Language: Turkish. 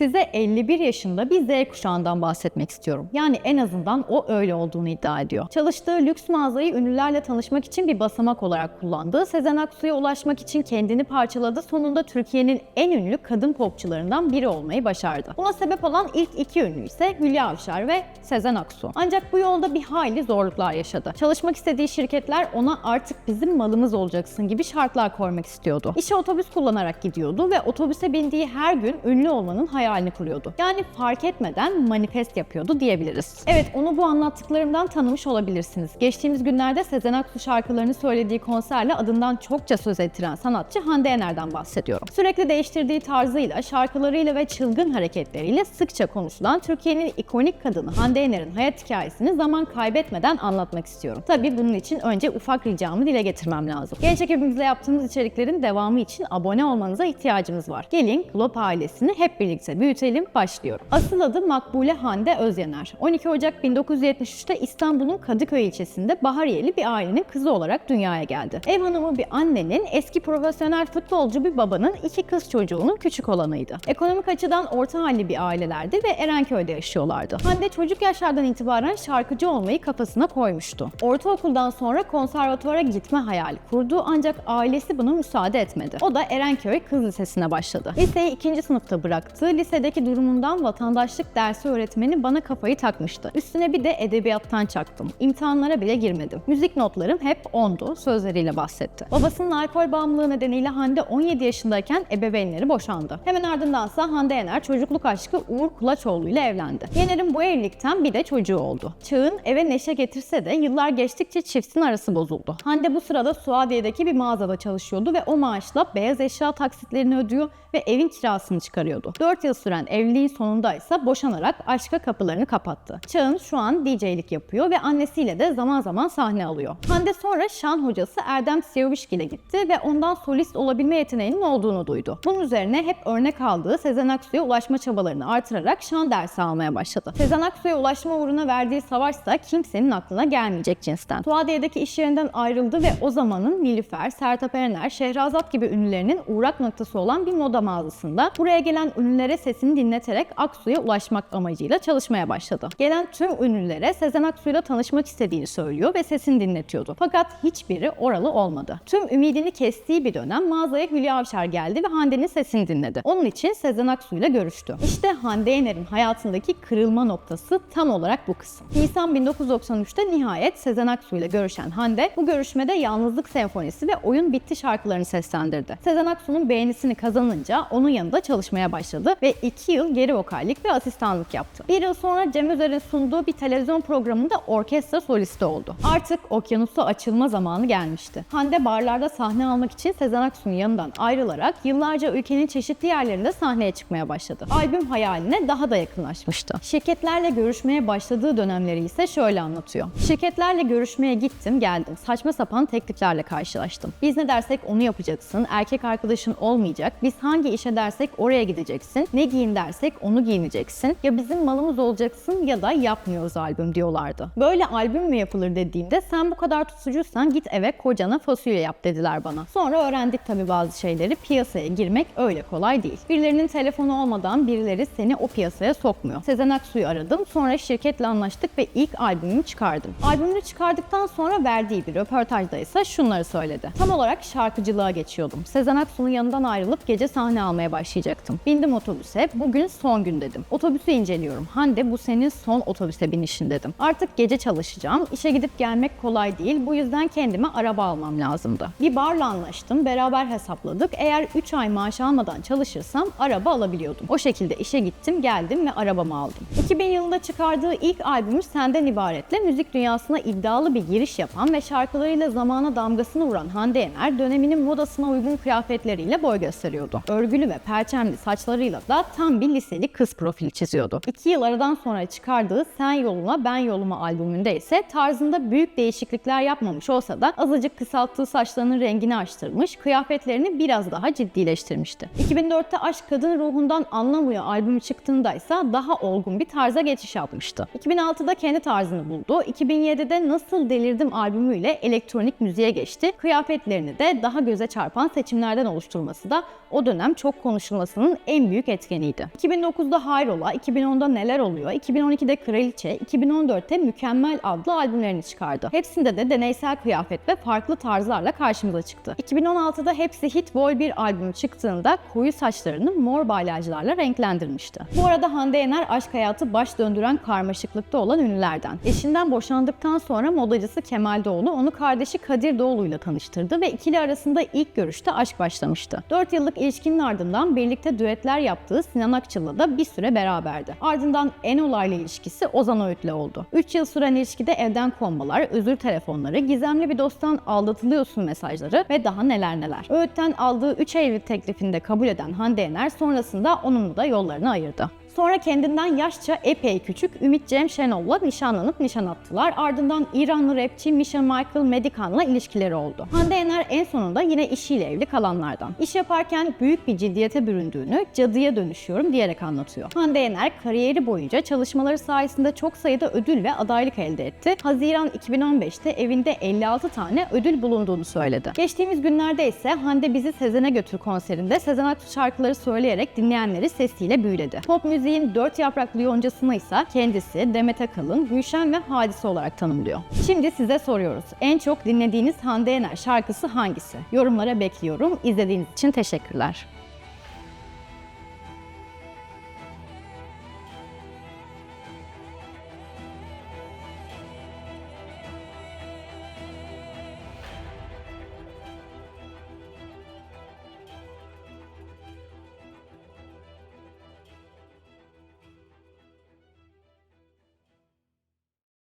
Size 51 yaşında bir Z kuşağından bahsetmek istiyorum. Yani en azından o öyle olduğunu iddia ediyor. Çalıştığı lüks mağazayı ünlülerle tanışmak için bir basamak olarak kullandı. Sezen Aksu'ya ulaşmak için kendini parçaladı. Sonunda Türkiye'nin en ünlü kadın popçularından biri olmayı başardı. Buna sebep olan ilk iki ünlü ise Hülya Avşar ve Sezen Aksu. Ancak bu yolda bir hayli zorluklar yaşadı. Çalışmak istediği şirketler ona artık bizim malımız olacaksın gibi şartlar koymak istiyordu. İşe otobüs kullanarak gidiyordu ve otobüse bindiği her gün ünlü olmanın hayalini kuruyordu. Yani fark etmeden manifest yapıyordu diyebiliriz. Evet onu bu anlattıklarımdan tanımış olabilirsiniz. Geçtiğimiz günlerde Sezen Aksu şarkılarını söylediği konserle adından çokça söz ettiren sanatçı Hande Yener'den bahsediyorum. Sürekli değiştirdiği tarzıyla, şarkılarıyla ve çılgın hareketleriyle sıkça konuşulan Türkiye'nin ikonik kadını Hande Yener'in hayat hikayesini zaman kaybetmeden anlatmak istiyorum. Tabii bunun için önce ufak ricamı dile getirmem lazım. Genç ekibimizle yaptığımız içeriklerin devamı için abone olmanıza ihtiyacımız var. Gelin Glop ailesini hep birlikte büyütelim, başlıyorum. Asıl adı Makbule Hande Özyener. 12 Ocak 1973'te İstanbul'un Kadıköy ilçesinde Bahariyeli bir ailenin kızı olarak dünyaya geldi. Ev hanımı bir annenin, eski profesyonel futbolcu bir babanın iki kız çocuğunun küçük olanıydı. Ekonomik açıdan orta halli bir ailelerdi ve Erenköy'de yaşıyorlardı. Hande çocuk yaşlardan itibaren şarkıcı olmayı kafasına koymuştu. Ortaokuldan sonra konservatuvara gitme hayali kurdu ancak ailesi buna müsaade etmedi. O da Erenköy Kız Lisesi'ne başladı. Liseyi ikinci sınıfta bıraktı. Lisedeki durumundan vatandaşlık dersi öğretmeni bana kafayı takmıştı. Üstüne bir de edebiyattan çaktım. İmtihanlara bile girmedim. Müzik notlarım hep ondu sözleriyle bahsetti. Babasının alkol bağımlılığı nedeniyle Hande 17 yaşındayken ebeveynleri boşandı. Hemen ardındansa Hande Yener çocukluk aşkı Uğur Kulaçoğlu ile evlendi. Yener'in bu evlilikten bir de çocuğu oldu. Çağın eve neşe getirse de yıllar geçtikçe çiftin arası bozuldu. Hande bu sırada Suadiye'deki bir mağazada çalışıyordu ve o maaşla beyaz eşya taksitlerini ödüyor ve evin kirasını çıkarıyordu. 4 yıl süren evliliğin sonunda ise boşanarak aşka kapılarını kapattı. Çağın şu an DJ'lik yapıyor ve annesiyle de zaman zaman sahne alıyor. Hande sonra şan hocası Erdem Siyovişgil'e gitti ve ondan solist olabilme yeteneğinin olduğunu duydu. Bunun üzerine hep örnek aldığı Sezen Aksu'ya ulaşma çabalarını artırarak şan dersi almaya başladı. Sezen Aksu'ya ulaşma uğruna verdiği savaşsa kimsenin aklına gelmeyecek cinsten. Suadiye'deki iş yerinden ayrıldı ve o zamanın Nilüfer, Sertab Erener, Şehrazat gibi ünlülerinin uğrak noktası olan bir moda mağazasında buraya gelen ünlülere sesini dinleterek Aksu'ya ulaşmak amacıyla çalışmaya başladı. Gelen tüm ünlülere Sezen Aksu'yla tanışmak istediğini söylüyor ve sesini dinletiyordu. Fakat hiçbiri oralı olmadı. Tüm ümidini kestiği bir dönem mağazaya Hülya Avşar geldi ve Hande'nin sesini dinledi. Onun için Sezen Aksu'yla görüştü. İşte Hande Yener'in hayatındaki kırılma noktası tam olarak bu kısım. Nisan 1993'te nihayet Sezen Aksu ile görüşen Hande bu görüşmede Yalnızlık Senfonisi ve Oyun Bitti şarkılarını seslendirdi. Sezen Aksu'nun beğenisini kazanınca onun yanında çalışmaya başladı ve 2 yıl geri vokallik ve asistanlık yaptı. Bir yıl sonra Cem Özer'in sunduğu bir televizyon programında orkestra solisti oldu. Artık okyanusu açılma zamanı gelmişti. Hande barlarda sahne almak için Sezen Aksu'nun yanından ayrılarak yıllarca ülkenin çeşitli yerlerinde sahneye çıkmaya başladı. Albüm hayaline daha da yakınlaşmıştı. Şirketlerle görüşmeye başladığı dönemleri ise şöyle anlatıyor. Şirketlerle görüşmeye gittim geldim. Saçma sapan tekliflerle karşılaştım. Biz ne dersek onu yapacaksın. Erkek arkadaşın olmayacak. Biz hangi işe dersek oraya gideceksin. Ne giyin dersek onu giyineceksin. Ya bizim malımız olacaksın ya da yapmıyoruz albüm diyorlardı. Böyle albüm mü yapılır dediğimde sen bu kadar tutucuysan git eve kocana fasulye yap dediler bana. Sonra öğrendik tabii bazı şeyleri. Piyasaya girmek öyle kolay değil. Birilerinin telefonu olmadan birileri seni o piyasaya sokmuyor. Sezen Aksu'yu aradım. Sonra şirketle anlaştık ve ilk albümümü çıkardım. Albümünü çıkardıktan sonra verdiği bir röportajda ise şunları söyledi. Tam olarak şarkıcılığa geçiyordum. Sezen Aksu'nun yanından ayrılıp gece sahne almaya başlayacaktım. Bindim otobüse. Bugün son gün dedim. Otobüsü inceliyorum. Hande bu senin son otobüse binişin dedim. Artık gece çalışacağım. İşe gidip gelmek kolay değil. Bu yüzden kendime araba almam lazımdı. Bir barla anlaştım. Beraber hesapladık. Eğer 3 ay maaş almadan çalışırsam araba alabiliyordum. O şekilde işe gittim, geldim ve arabamı aldım. 2000 yılında çıkardığı ilk albümü Senden ibaretle müzik dünyasına iddialı bir giriş yapan ve şarkılarıyla zamana damgasını vuran Hande Yener döneminin modasına uygun kıyafetleriyle boy gösteriyordu. Örgülü ve perçemli saçlarıyla da tam bir liseli kız profili çiziyordu. İki yıl aradan sonra çıkardığı Sen Yoluna Ben Yoluma albümünde ise tarzında büyük değişiklikler yapmamış olsa da azıcık kısalttığı saçlarının rengini açtırmış, kıyafetlerini biraz daha ciddileştirmişti. 2004'te Aşk Kadın Ruhundan Anlamıyor albümü çıktığında ise daha olgun bir tarza geçiş yapmıştı. 2006'da kendi tarzını buldu. 2007'de Nasıl Delirdim albümüyle elektronik müziğe geçti. Kıyafetlerini de daha göze çarpan seçimlerden oluşturması da o dönem çok konuşulmasının en büyük üretkeniydi. 2009'da Hayrola, 2010'da Neler Oluyor, 2012'de Kraliçe, 2014'te Mükemmel adlı albümlerini çıkardı. Hepsinde de deneysel kıyafet ve farklı tarzlarla karşımıza çıktı. 2016'da Hepsi Hit Vol bir albüm çıktığında koyu saçlarını mor balyajlarla renklendirmişti. Bu arada Hande Yener aşk hayatı baş döndüren karmaşıklıkta olan ünlülerden. Eşinden boşandıktan sonra modacısı Kemal Doğulu onu kardeşi Kadir Doğulu'yla tanıştırdı ve ikili arasında ilk görüşte aşk başlamıştı. 4 yıllık ilişkinin ardından birlikte düetler yaptığı Sinan Akçıl'la da bir süre beraberdi. Ardından en olaylı ilişkisi Ozan Öğüt'le oldu. 3 yıl süren ilişkide evden konmalar, özür telefonları, gizemli bir dosttan aldatılıyorsun mesajları ve daha neler neler. Öğüt'ten aldığı 3 evlilik teklifini de kabul eden Hande Yener sonrasında onunla da yollarını ayırdı. Sonra kendinden yaşça epey küçük Ümit Cem Şenol'la nişanlanıp nişan attılar. Ardından İranlı rapçi Misha Michael Medican'la ilişkileri oldu. Hande Yener en sonunda yine işiyle evli kalanlardan. İş yaparken büyük bir ciddiyete büründüğünü, cadıya dönüşüyorum diyerek anlatıyor. Hande Yener kariyeri boyunca çalışmaları sayesinde çok sayıda ödül ve adaylık elde etti. Haziran 2015'te evinde 56 tane ödül bulunduğunu söyledi. Geçtiğimiz günlerde ise Hande bizi Sezen'e götür konserinde Sezen Aksu şarkıları söyleyerek dinleyenleri sesiyle büyüledi. Pop müziğin dört yapraklı yoncasını ise kendisi Demet Akalın, Gülşen ve Hadise olarak tanımlıyor. Şimdi size soruyoruz. En çok dinlediğiniz Hande Yener şarkısı hangisi? Yorumlara bekliyorum. İzlediğiniz için teşekkürler.